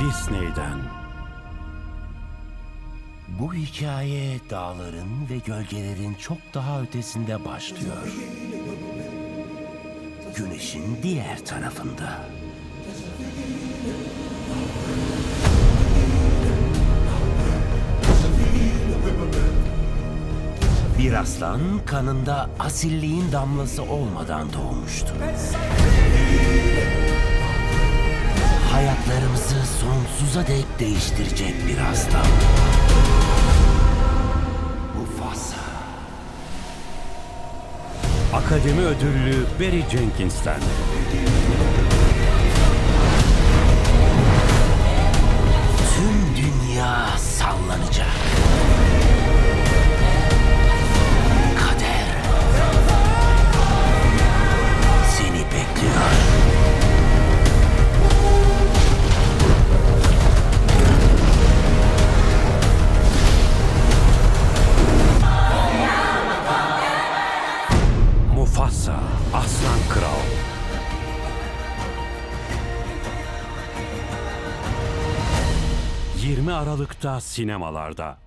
Disney'den. Bu hikaye dağların ve gölgelerin çok daha ötesinde başlıyor. Güneşin diğer tarafında. Bir aslan kanında asilliğin damlası olmadan doğmuştu. Hayatlarımızı sonsuza dek değiştirecek bir aslan. Mufasa. Akademi ödüllü Barry Jenkins'ten. Tüm dünya sallanacak. Aslan Kral. 20 Aralık'ta sinemalarda.